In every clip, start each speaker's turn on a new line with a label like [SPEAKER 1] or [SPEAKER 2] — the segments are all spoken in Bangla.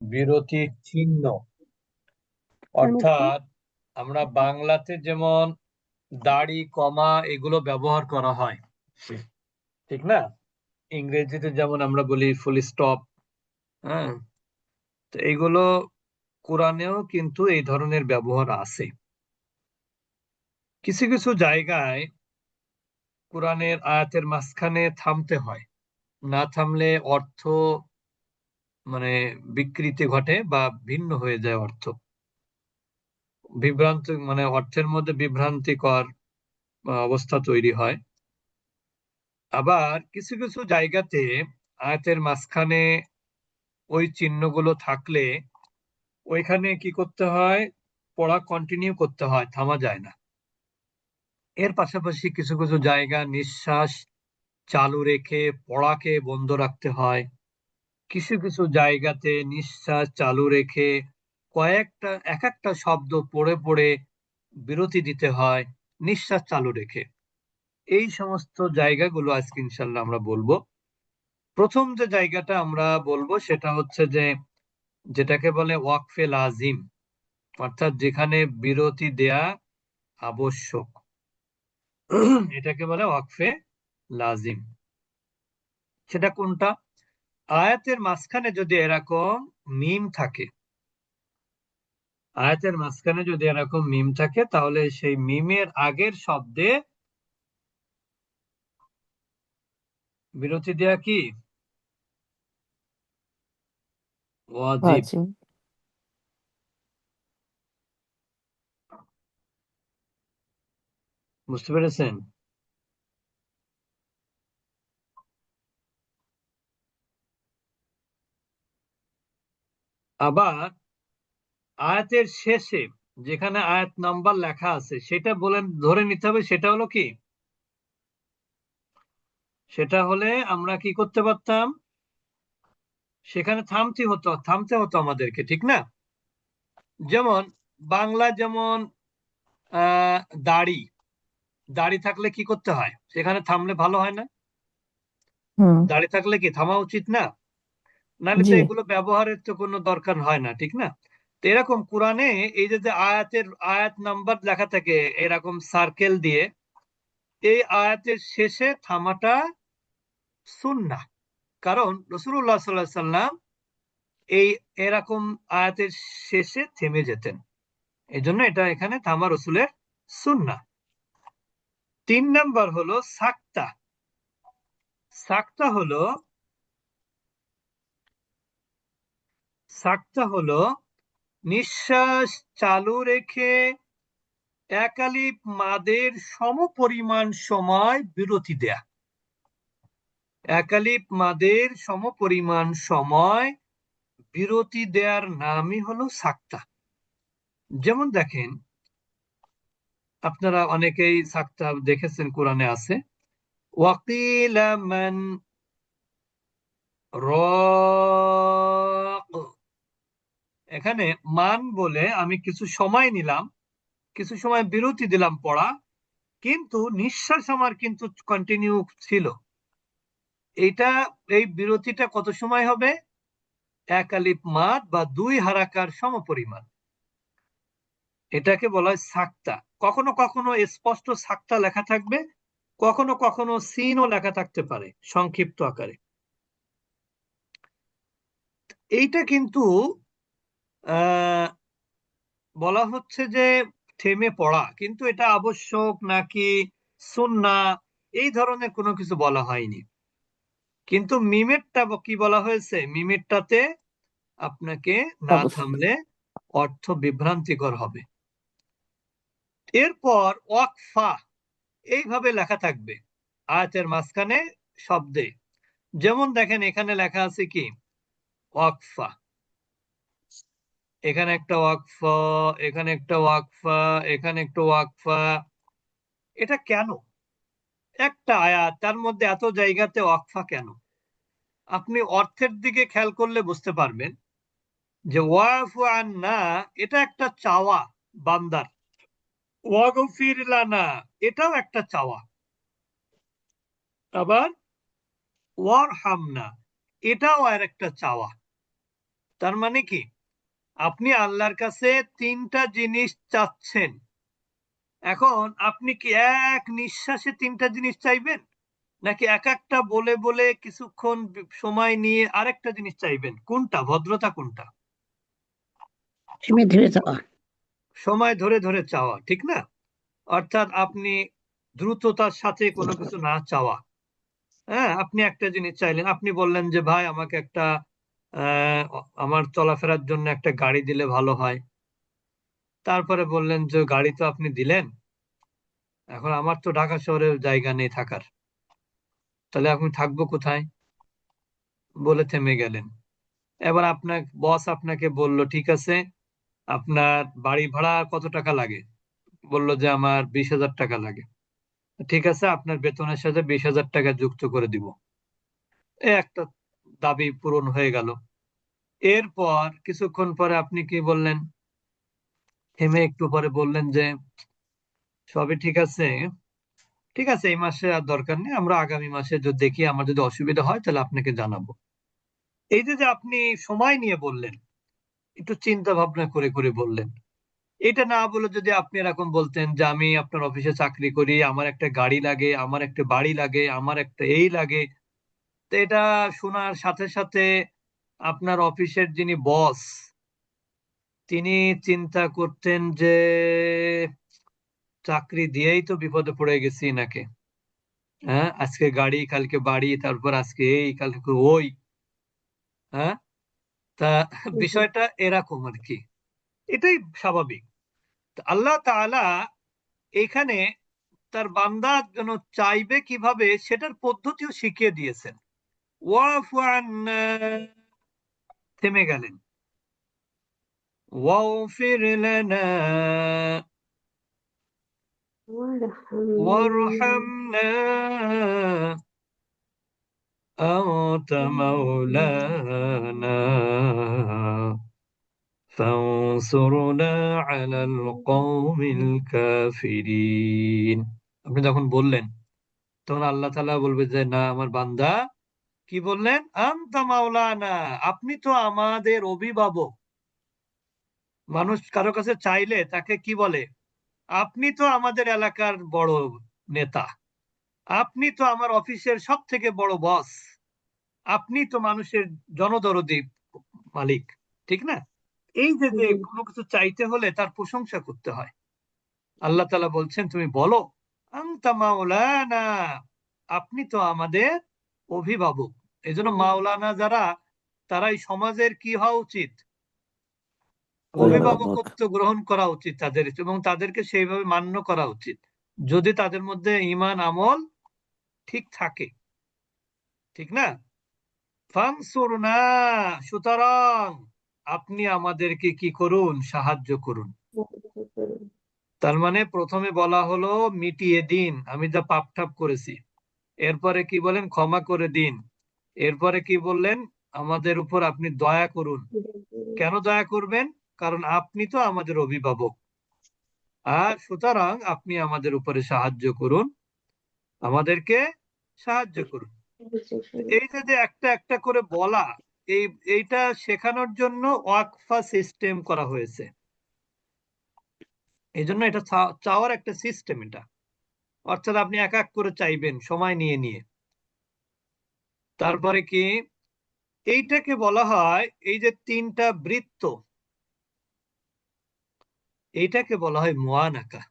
[SPEAKER 1] বিরতি চিহ্ন। অর্থাৎ আমরা বাংলাতে যেমন দাড়ি, কমা এগুলো ব্যবহার করা হয়, ঠিক না? ইংরেজিতে যেমন আমরা বলি ফুল স্টপ হ্যাঁ? তো এইগুলো কোরআনেও কিন্তু এই ধরনের ব্যবহার আছে। কিছু কিছু জায়গায় কোরআনের আয়াতের মাঝখানে থামতে হয়। না থামলে অর্থ মানে বিকৃতি ঘটে বা ভিন্ন হয়ে যায় অর্থ। বিভ্রান্ত মানে অর্থের মধ্যে বিভ্রান্তিকর অবস্থা তৈরি হয়। আবার কিছু কিছু জায়গাতে আয়াতের মাঝখানে ওই চিহ্নগুলো থাকলে ওইখানে কি করতে হয়? পড়া কন্টিনিউ করতে হয়, থামা যায় না। এর পাশাপাশি কিছু কিছু জায়গা নিঃশ্বাস চালু রেখে পড়াকে বন্ধ রাখতে হয়। কিছু কিছু জায়গাতে নিঃশ্বাস চালু রেখে কয়েকটা এক একটা শব্দ পড়ে পড়ে বিরতি দিতে হয়, নিঃশ্বাস চালু রেখে। এই সমস্ত জায়গাগুলো আজকে ইনশাল্লাহ আমরা বলব। প্রথম যে জায়গাটা আমরা বলব সেটা হচ্ছে যে, যেটাকে বলে ওয়াকফে লাজিম, অর্থাৎ যেখানে বিরতি দেয়া আবশ্যক। এটাকে বলে ওয়াকফে লাজিম। সেটা কোনটা? আয়াতের মাঝখানে যদি এরকম মিম থাকে আয়াতের মাঝখানে যদি এরকম মিম থাকে তাহলে সেই মিমের আগের শব্দে বিরতি দেয়া কি? বুঝতে পেরেছেন? আবার আয়াতের শেষে যেখানে আয়াত নাম্বার লেখা আছে সেটা বলে ধরে নিতে হবে সেটা হলো কি? সেটা হলে আমরা কি করতে পারতাম? সেখানে থামতে হতো থামতে হতো আমাদেরকে ঠিক না? যেমন বাংলা যেমন দাড়ি দাড়ি থাকলে কি করতে হয়? সেখানে থামলে ভালো হয় না? দাড়ি থাকলে কি থামা উচিত না? নাহলে তো এগুলো ব্যবহারের তো কোনো দরকার হয় না ঠিক না? তো এরকম কোরআনে এই যে আয়াতের আয়াত নাম্বার লেখা থাকে এরকম সার্কেল দিয়ে এই আয়াতের শেষে থামাটা সুন্না কারণ রসুল্লাহ সাল্লাহ সাল্লাম এই এরকম আয়াতের শেষে থেমে যেতেন। এই জন্য এটা এখানে থামা রসুলের সুন্না তিন নাম্বার হলো সাক্তা। সাক্তা হলো সাক্তা হলো, নিঃশ্বাস চালু রেখে একালিপ মাদের সমপরিমাণ সময় বিরতি দেয়া। একালিপ মাদের সমপরিমাণ সময় বিরতি দেওয়ার নামই হলো সাক্তা যেমন দেখেন, আপনারা অনেকেই সাক্তা দেখেছেন, কোরআনে আছে ওয়াকিলামান র এখানে মান বলে আমি কিছু সময় নিলাম, কিছু সময় বিরতি দিলাম পড়া, কিন্তু নিঃশ্বাস আমার কিন্তু কন্টিনিউ ছিল। এটা এই বিরতিটা কত সময় হবে? এক আলিপ মাদ বা দুই হারাকার সমপরিমাণ। এটাকে বলা হয় সাক্তা। কখনো কখনো স্পষ্ট সাক্তা লেখা থাকবে, কখনো কখনো সিনও লেখা থাকতে পারে, সংক্ষিপ্ত আকারে। এইটা কিন্তু বলা হচ্ছে যে থেমে পড়া কিন্তু এটা আবশ্যক নাকি সুন্না এই ধরনের কোনো কিছু বলা হয়নি। কিন্তু মিমেরটা কি বলা হয়েছে? মিমেরটাতে আপনাকে না থামলে অর্থ বিভ্রান্তিকর হবে। এরপর ওয়াকফা এইভাবে লেখা থাকবে আয়াতের মাঝখানে শব্দে। যেমন দেখেন এখানে লেখা আছে কি? ওয়াকফা। এখানে একটা ওয়াকফা, এখানে একটা ওয়াকফা, এখানে একটা ওয়াকফা। এটা কেন? একটা আয়াত, তার মধ্যে এত জায়গাতে ওয়াকফা কেন? আপনি অর্থের দিকে খেয়াল করলে বুঝতে পারবেন যে ওয়াফু না এটা একটা চাওয়া বান্দার। ওয়াগফির এটাও একটা চাওয়া। আবার ওয়ার হামনা এটাও আর একটা চাওয়া। তার মানে কি? আপনি আল্লাহর কাছে তিনটা জিনিস চাচ্ছেন। এখন আপনি কি এক নিঃশ্বাসে তিনটা জিনিস চাইবেন? নাকি এক একটা বলে বলে কিছুক্ষণ সময় নিয়ে আরেকটা জিনিস চাইবেন? কোনটা? ভদ্রতা কোনটা?
[SPEAKER 2] সময় ধরে
[SPEAKER 1] ধরে চাওয়া ঠিক না? অর্থাৎ আপনি দ্রুততার সাথে কোনো কিছু না চাওয়া। হ্যাঁ আপনি একটা জিনিস চাইলেন। আপনি বললেন যে ভাই আমাকে একটা আমার চলাফেরার জন্য একটা গাড়ি দিলে ভালো হয়। তারপরে বললেন, যে গাড়ি তো আপনি দিলেন, এখন আমার তো ঢাকা শহরে জায়গা নেই থাকার। তাহলে আপনি থাকব কোথায়? বলে থেমে গেলেন। এবার আপনার বস আপনাকে বলল, ঠিক আছে, আপনার বাড়ি ভাড়া কত টাকা লাগে? বলল যে, আমার বিশ হাজার টাকা লাগে। ঠিক আছে, আপনার বেতনের সাথে বিশ হাজার টাকা যুক্ত করে দিব। একটা দাবি পূরণ হয়ে গেল। এরপর কিছুক্ষণ পরে আপনি কি বললেন? থেমে একটু পরে বললেন যে, সবই ঠিক আছে। ঠিক আছে, এই মাসে আর দরকার নেই, আমরা আগামী মাসে যদি দেখি আমার যদি অসুবিধা হয়, তাহলে আপনাকে জানাব। এই যে যে আপনি সময় নিয়ে বললেন, একটু চিন্তা ভাবনা করে করে বললেন। এটা না বলে যদি আপনি এরকম বলতেন যে, আমি আপনার অফিসে চাকরি করি, আমার একটা গাড়ি লাগে, আমার একটা বাড়ি লাগে, আমার একটা এই লাগে তো এটা শোনার সাথে সাথে আপনার অফিসের যিনি বস তিনি চিন্তা করতেন যে চাকরি দিয়েই তো বিপদে পড়ে গেছি নাকি? হ্যাঁ আজকে গাড়ি কালকে বাড়ি তারপর আজকে এই কালকে ওই। হ্যাঁ তা বিষয়টা এরকম আর কি। এটাই স্বাভাবিক। তা আল্লাহ তাআলা এখানে তার বান্দা যেন চাইবে কীভাবে সেটার পদ্ধতিও শিখিয়ে দিয়েছেন। ওয়াফু আন্না থেমে গেলেন ওয়াগফির লানা وارحمنا أنت مولانا فانصرنا على القوم الكافرين আপনি যখন বললেন তখন আল্লাহ তাআলা বলবে যে না আমার বান্দা কি বললেন? আনতা মাওলানা আপনি তো আমাদের অভিভাবক। মানুষ কারও কাছে চাইলে তাকে কি বলে? আপনি তো আমাদের এলাকার বড় নেতা। আপনি তো আমার অফিসের সব থেকে বড় বস। আপনি তো মানুষের জনদরদি মালিক ঠিক না? এই যে যে কোনো কিছু চাইতে হলে তার প্রশংসা করতে হয়। আল্লাহ তালা বলছেন তুমি বলো আনতা মাওলানা আপনি তো আমাদের অভিভাবক। এই জন্য মাওলানা যারা তারাই সমাজের কি হওয়া উচিত? অভিভাবকত্ব গ্রহণ করা উচিত তাদের এবং তাদেরকে সেইভাবে মান্য করা উচিত। যদি তাদের মধ্যে ইমান আমল ঠিক থাকে। ঠিক না? সুতরাং আপনি আমাদেরকে কি করুন? সাহায্য করুন। তার মানে প্রথমে বলা হলো মিটিয়ে দিন। আমি যা পাপ ঠাপ করেছি। এরপরে কি বলেন? ক্ষমা করে দিন। এরপরে কি বললেন? আমাদের উপর আপনি দয়া করুন। কেন দয়া করবেন? কারণ আপনি তো আমাদের অভিভাবক। আর সুতরাং আপনি আমাদের উপরে সাহায্য করুন। আমাদেরকে সাহায্য করুন। এই যে একটা একটা করে বলা, এই, এইটা শেখানোর জন্য ওয়াকফা সিস্টেম করা হয়েছে। এই জন্য এটা চাওয়ার একটা সিস্টেম এটা। অর্থাৎ আপনি এক এক করে চাইবেন সময় নিয়ে নিয়ে। তারপরে কি? এইটাকে বলা হয় এই যে তিনটা বৃত্ত এইটাকে বলা হয় মুয়ানাকা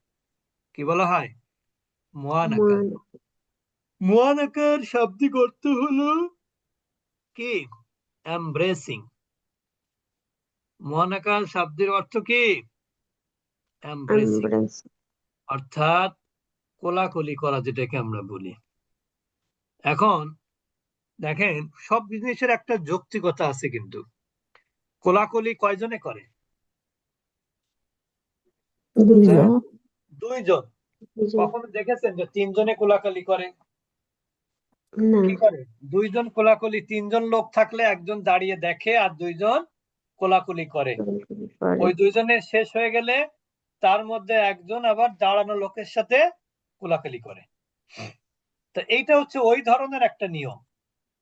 [SPEAKER 1] কি বলা হয়? মুয়ানাকা মুয়ানাকার শাব্দিক অর্থ হলো কি? এমব্রেসিং মুয়ানাকার শাব্দের অর্থ কি? এমব্রেসিং অর্থাৎ কোলাকুলি করা যেটাকে আমরা বলি। এখন দেখেন সব জিনিসের একটা যৌক্তিকতা আছে কিন্তু। কোলাকুলি কয়জনে করে?
[SPEAKER 2] দুইজন।
[SPEAKER 1] দুইজন। কখনো দেখেছেন যে তিনজনে কোলাকুলি করে? কি করে? দুইজন কোলাকুলি তিনজন লোক থাকলে একজন দাঁড়িয়ে দেখে আর দুইজন কোলাকুলি করে। ওই দুইজনের শেষ হয়ে গেলে তার মধ্যে একজন আবার দাঁড়ানো লোকের সাথে কোলাকুলি করে। তো এইটা হচ্ছে ওই ধরনের একটা নিয়ম।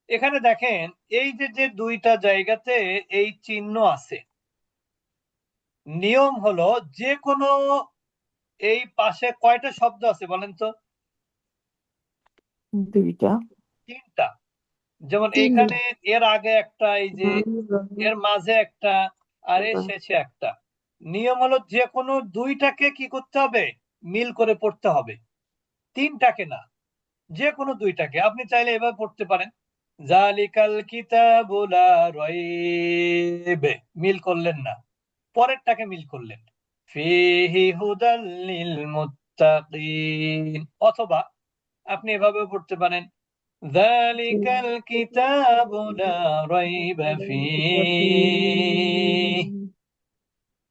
[SPEAKER 1] এখানে দেখেন এই যে যে দুইটা জায়গাতে এই চিহ্ন আছে নিয়ম হলো যে কোনো এই পাশে কয়টা শব্দ আছে বলেন তো?
[SPEAKER 2] দুইটা।
[SPEAKER 1] তিনটা। যেমন। এখানে এর আগে একটা এই যে এর মাঝে একটা আর এর শেষে একটা। নিয়ম হলো যে কোনো দুইটাকে কি করতে হবে? মিল করে পড়তে হবে। তিনটাকে না যে কোনো দুইটাকে। আপনি চাইলে এবার পড়তে পারেন। জালিকাল কিতাবু লা রাইবে মিল করলেন না। পরেরটাকে মিল করলেন। ফিহি হুদাল লিল মুত্তাকিন। অথবা আপনি এভাবে পড়তে পারেন, যালিকাল কিতাবু লা রাইবা ফিহি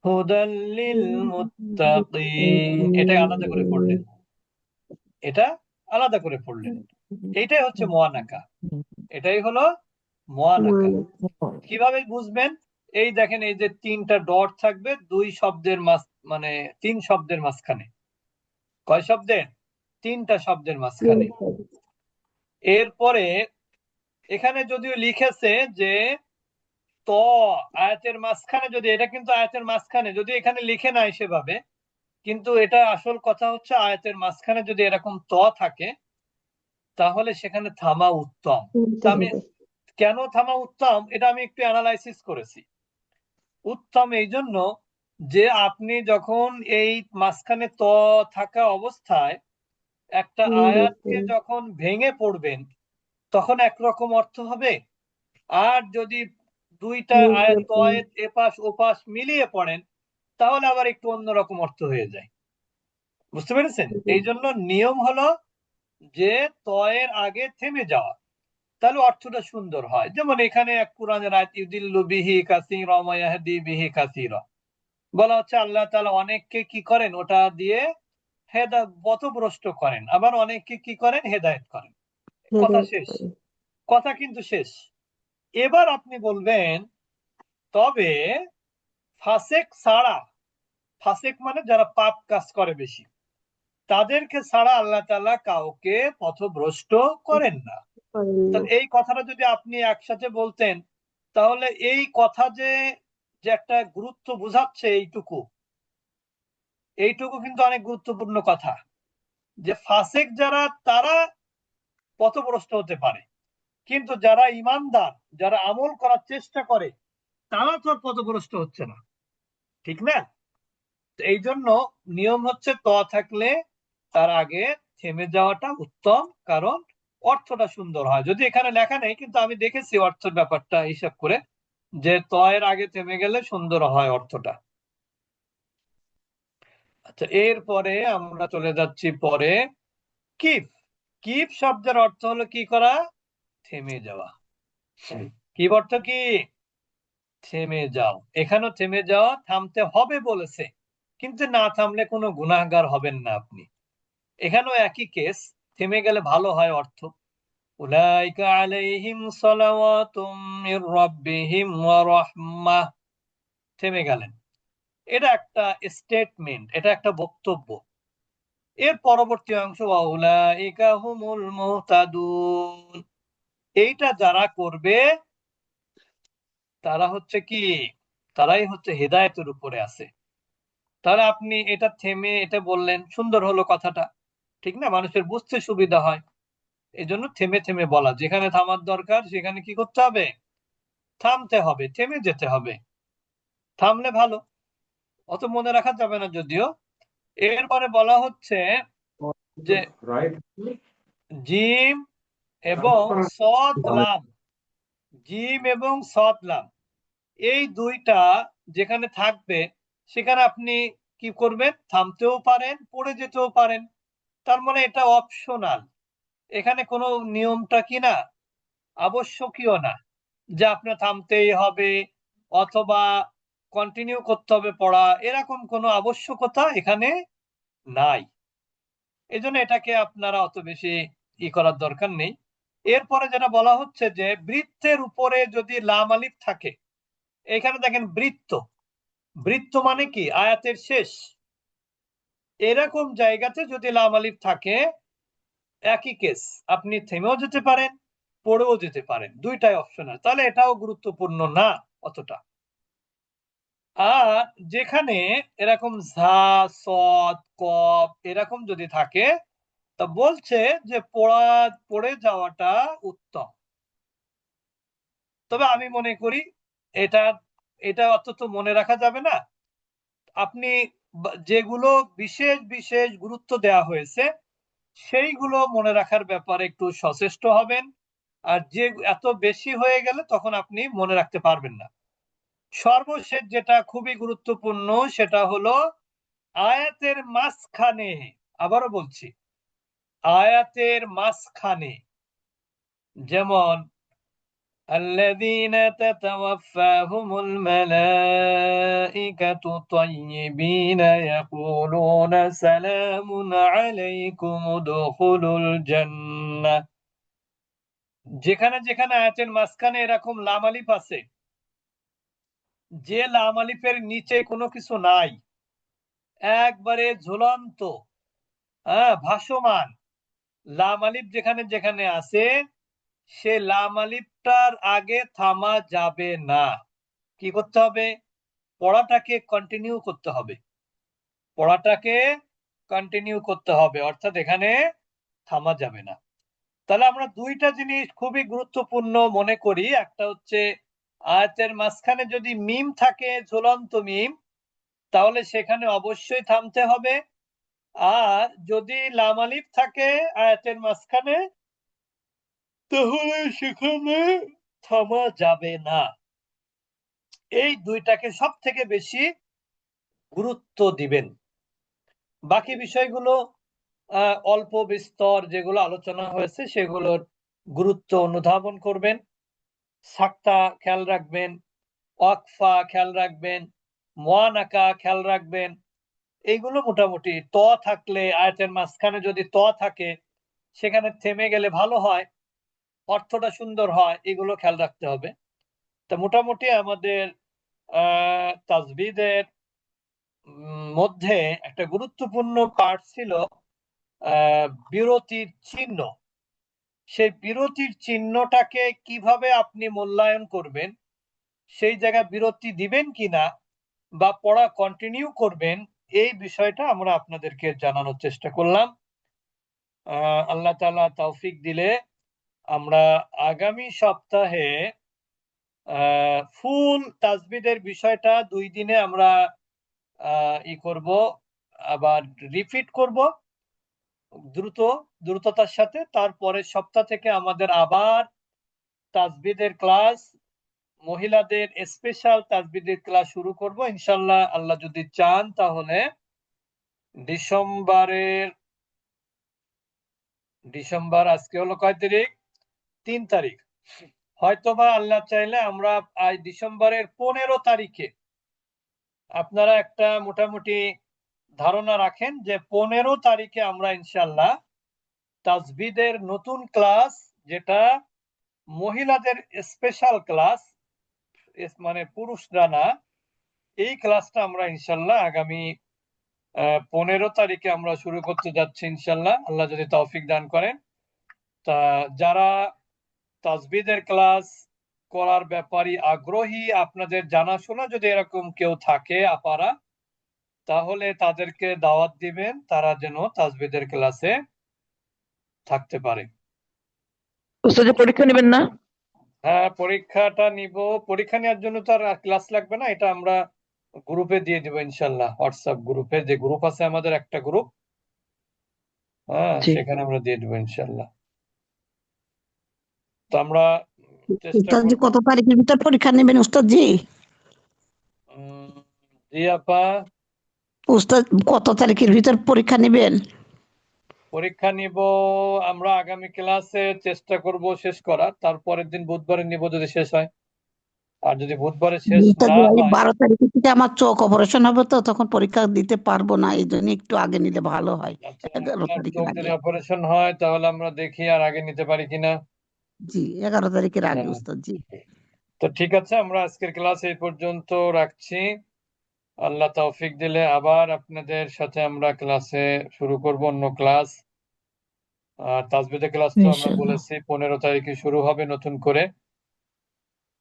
[SPEAKER 1] হুদাল লিল মুত্তাকিন। এটা আলাদা করে পড়লেন। এটা আলাদা করে পড়লেন। এইটাই হচ্ছে মোয়ানাকা এটাই হলো মোয়ানাকা কীভাবে বুঝবেন? এই দেখেন এই যে তিনটা ডট থাকবে দুই শব্দের মাঝ মানে তিন শব্দের মাঝখানে। কয় শব্দের? তিনটা শব্দের মাঝখানে। এরপরে এখানে যদিও লিখেছে যে ত আয়াতের মাঝখানে যদি এটা কিন্তু আয়াতের মাঝখানে যদি এখানে লিখে নাই সেভাবে কিন্তু এটা আসল কথা হচ্ছে আয়াতের মাঝখানে যদি এরকম ত থাকে তাহলে সেখানে থামা উত্তম। আমি কেন থামা উত্তম? এটা আমি একটু অ্যানালাইসিস করেছি। উত্তম এই জন্য যে আপনি যখন এই মাঝখানে ত থাকা অবস্থায় একটা আয়াতকে যখন ভেঙে পড়বেন তখন একরকম অর্থ হবে। আর যদি দুইটা আয়াত এপাশ ওপাশ মিলিয়ে পড়েন তাহলে আবার একটু অন্যরকম অর্থ হয়ে যায়। বুঝতে পেরেছেন? এই জন্য নিয়ম হলো যে তয়ের আগে থেমে যাওয়া। তাহলে অর্থটা সুন্দর হয়। যেমন এখানে এক কোরআনের আয়াত ইউদিল্লু বিহি কাসীরা ওয়া বিহি কাসীরা। বলা হচ্ছে আল্লাহ তাআলা অনেককে কি করেন? ওটা দিয়ে হেদা পথভ্রষ্ট করেন। আবার অনেককে কি করেন? হেদায়েত করেন। কথা শেষ। কথা কিন্তু শেষ। এবার আপনি বলবেন তবে ফাসেক ছাড়া ফাসেক মানে যারা পাপ কাজ করে বেশি। তাদেরকে ছাড়া আল্লাহ তাআলা কাউকে পথভ্রষ্ট করেন না। এই কথাটা যদি আপনি একসাথে বলতেন তাহলে এই কথা যে যে একটা গুরুত্ব বোঝাচ্ছে এইটুকু এইটুকু কিন্তু অনেক গুরুত্বপূর্ণ কথা যে ফাসেক যারা তারা পথভ্রষ্ট হতে পারে। কিন্তু যারা ইমানদার যারা আমল করার চেষ্টা করে তারা তো আর পথভ্রষ্ট হচ্ছে না। ঠিক না? এই জন্য নিয়ম হচ্ছে ত থাকলে তার আগে থেমে যাওয়াটা উত্তম, কারণ অর্থটা সুন্দর হয়। যদি এখানে লেখা নেই, কিন্তু আমি দেখেছি অর্থের ব্যাপারটা হিসাব করে, যে ত এর আগে থেমে গেলে সুন্দর হয় অর্থটা। আচ্ছা এরপরে আমরা চলে যাচ্ছি পরে। কিফ। কিপ শব্দের অর্থ হলো কি করা? থেমে যাওয়া। কি অর্থ কি? থেমে যাও। এখানেও থেমে যাওয়া থামতে হবে বলেছে। কিন্তু না থামলে কোনো গুনাহগার হবেন না আপনি। এখানেও একই কেস, থেমে গেলে ভালো হয় অর্থ। উলাইকা আলাইহিম সালাওয়াতুম মির রাব্বিহিম ওয়া রাহমাহ থেমে গেলেন। এটা একটা স্টেটমেন্ট এটা একটা বক্তব্য। এর পরবর্তী অংশ, ওয়া উলাইকা হুমুল মুহতাদুন। এইটা যারা করবে, তারা হচ্ছে কি? তারাই হচ্ছে হেদায়েতের উপরে আছে। তাহলে আপনি এটা থেমে এটা বললেন, সুন্দর হলো কথাটা। ঠিক না? মানুষের বুঝতে সুবিধা হয়। এই জন্য থেমে থেমে বলা। যেখানে থামার দরকার, সেখানে কি করতে হবে? থামতে হবে, থেমে যেতে হবে। থামলে ভালো। অত মনে রাখা যাবে না যদিও। এরপরে বলা হচ্ছে যে জিম এবং সৎ লাম জিম এবং সৎ লাম এই দুইটা যেখানে থাকবে সেখানে আপনি কি করবেন? থামতেও পারেন, পড়ে যেতেও পারেন। তার মানে এটা অপশনাল এখানে কোনো নিয়মটা কি না? আবশ্যকীয় না যে আপনার থামতেই হবে অথবা কন্টিনিউ করতে হবে পড়া। এরকম কোনো আবশ্যকতা এখানে নাই। এজন্য এটাকে আপনারা অত বেশি ই করার দরকার নেই। এরপরে যেটা বলা হচ্ছে যে বৃত্তের উপরে যদি লাম আলিফ থাকে, এখানে দেখেন বৃত্ত। বৃত্ত মানে কি? আয়াতের শেষ। এরকম জায়গাতে যদি লাম আলিফ থাকে, একই কেস আপনি থেমেও যেতে পারেন, পড়েও যেতে পারেন। দুইটাই অপশন আছে। তাহলে এটাও গুরুত্বপূর্ণ না অতটা। আর যেখানে এরকম ঝা সদ কপ এরকম যদি থাকে, তা বলছে যে পড়া, পড়ে যাওয়াটা উত্তম। তবে আমি মনে করি, এটা এটা অন্তত মনে রাখা যাবে না। আপনি যেগুলো বিশেষ বিশেষ গুরুত্ব দেওয়া হয়েছে, সেইগুলো মনে রাখার ব্যাপারে একটু সচেষ্ট হবেন। আর যে এত বেশি হয়ে গেলে তখন আপনি মনে রাখতে পারবেন না। সর্বশেষ যেটা খুবই গুরুত্বপূর্ণ সেটা হলো আয়াতের মাঝখানে, আবারও বলছি, আয়াতের মাঝখানে যেমন الذين تتوفاهم الملائكة طيبين يقولون سلام عليكم ادخلوا الجنة যেখানে যেখানে আয়াতের মাঝখানে এরকম লাম আলিফ আছে যে লাম আলিফের নিচে কোনো কিছু নাই একবারে ঝুলন্ত হ্যাঁ ভাসমান লাম আলিফ যেখানে যেখানে আছে সে লাম আলিফটার আগে থামা যাবে না। কি করতে হবে? পড়াটাকে কন্টিনিউ করতে হবে। পড়াটাকে কন্টিনিউ করতে হবে, অর্থাৎ এখানে থামা যাবে না। তাহলে আমরা দুইটা জিনিস খুবই গুরুত্বপূর্ণ মনে করি। একটা হচ্ছে আয়াতের মাঝখানে যদি মিম থাকে, ঝুলন্ত মিম, তাহলে সেখানে অবশ্যই থামতে হবে। আর যদি লাম আলিফ থাকে আয়াতের মাঝখানে তাহলে সেখানে থামা যাবে না। এই দুইটাকে সব থেকে বেশি গুরুত্ব দিবেন। বাকি বিষয়গুলো অল্প বিস্তর যেগুলো আলোচনা হয়েছে, সেগুলোর গুরুত্ব অনুধাবন করবেন। সাক্তা খেয়াল রাখবেন, ওয়াকফা খেয়াল রাখবেন মোয়ানাকা খেয়াল রাখবেন। এইগুলো মোটামুটি ত থাকলে, আয়াতের মাঝখানে যদি ত থাকে, সেখানে থেমে গেলে ভালো হয়। অর্থটা সুন্দর হয়, এগুলো খেয়াল রাখতে হবে। তা মোটামুটি আমাদের তাজবিদের মধ্যে একটা গুরুত্বপূর্ণ পার্ট ছিল বিরতির চিহ্ন। সেই বিরতির চিহ্নটাকে কীভাবে আপনি মূল্যায়ন করবেন, সেই জায়গায় বিরতি দিবেন কিনা বা পড়া কন্টিনিউ করবেন, এই বিষয়টা আমরা আপনাদেরকে জানানোর চেষ্টা করলাম। আল্লাহ তাআলা তৌফিক দিলে আমরা আগামী সপ্তাহে ফুল তাজবিদের বিষয়টা দুই দিনে আমরা ই করব, আবার রিপিট করব, দ্রুত, দ্রুততার সাথে। তারপরে সপ্তাহ থেকে আমাদের আবার তাজবিদের ক্লাস মহিলাদের স্পেশাল তাজবিদের ক্লাস শুরু করব। ইনশাল্লাহ আল্লাহ যদি চান তাহলে ডিসেম্বরের, ডিসেম্বর আজকে হলো কয় তারিখ? তিন তারিখ। হয়তোবা আল্লাহ চাইলে আমরা আজ ডিসেম্বরের পনেরো তারিখে আপনারা একটা মোটামুটি ধারণা রাখেন যে পনেরো তারিখে আমরা ইনশাল্লাহ তাজবিদের নতুন ক্লাস, যেটা মহিলাদের স্পেশাল ক্লাস মানে পুরুষরা না, এই ক্লাসটা আমরা ইনশাল্লাহ আগামী পনেরো তারিখে আমরা শুরু করতে যাচ্ছি ইনশাল্লাহ আল্লাহ যদি তৌফিক দান করেন। তা যারা তাজবিদের ক্লাস করার ব্যাপারে আগ্রহী। আপনাদের জানাশোনা যদি এরকম কেউ থাকে আপারা তাহলে তাদেরকে দাওয়াত দিবেন তারা যেন তাজবিদের ক্লাসে থাকতে পারে।
[SPEAKER 3] পরীক্ষা নেবেন না?
[SPEAKER 1] হ্যাঁ পরীক্ষাটা নিব। পরীক্ষা নেওয়ার জন্য তো আর ক্লাস লাগবে না এটা আমরা গ্রুপে দিয়ে দিব ইনশাল্লাহ হোয়াটসঅ্যাপ গ্রুপে। যে গ্রুপ আছে আমাদের একটা গ্রুপ হ্যাঁ সেখানে আমরা দিয়ে দেবো ইনশাল্লাহ। তো আমরা
[SPEAKER 2] উস্তাদজি কত তারিখের ভিতর পরীক্ষা নেবেন উস্তাদজি
[SPEAKER 1] জি? আপা।
[SPEAKER 2] উস্তাদ কত তারিখের ভিতর পরীক্ষা নেবেন?
[SPEAKER 1] পরীক্ষা নিব আমরা আগামী ক্লাসে চেষ্টা করব শেষ করার। তারপরের দিন বুধবারে নিব যদি শেষ হয়। আর যদি বুধবারে শেষ না হয়
[SPEAKER 2] বারো তারিখে থেকে আমার চোখ অপারেশন হবে তো তখন পরীক্ষা দিতে পারব না এই জন্য একটু আগে নিলে ভালো হয়।
[SPEAKER 1] আচ্ছা
[SPEAKER 2] এগারো
[SPEAKER 1] অপারেশন হয় তাহলে আমরা দেখি আর আগে নিতে পারি কিনা।
[SPEAKER 2] জি এগারো তারিখের আগে
[SPEAKER 1] হ্যাঁ।
[SPEAKER 2] উস্তাদজি
[SPEAKER 1] তো ঠিক আছে আমরা আজকের ক্লাস এই পর্যন্ত রাখছি। আল্লাহ তৌফিক দিলে আবার আপনাদের সাথে আমরা ক্লাসে শুরু করব অন্য ক্লাস। আর তাজবিদের ক্লাস তো আমরা বলেছি পনেরো তারিখে শুরু হবে নতুন করে।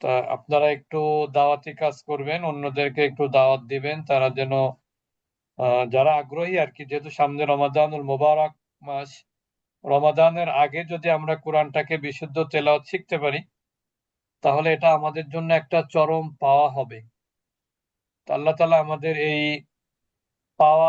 [SPEAKER 1] তা আপনারা একটু দাওয়াতি কাজ করবেন অন্যদেরকে একটু দাওয়াত দিবেন তারা যেন যারা আগ্রহী আর কি যেহেতু সামনে রমাদানুল মোবারক মাস রমাদানের আগে যদি আমরা কোরআনটাকে বিশুদ্ধ তেলাওয়াত শিখতে পারি, তাহলে এটা আমাদের জন্য একটা চরম পাওয়া হবে। আল্লাহ তালা আমাদের এই পাওয়া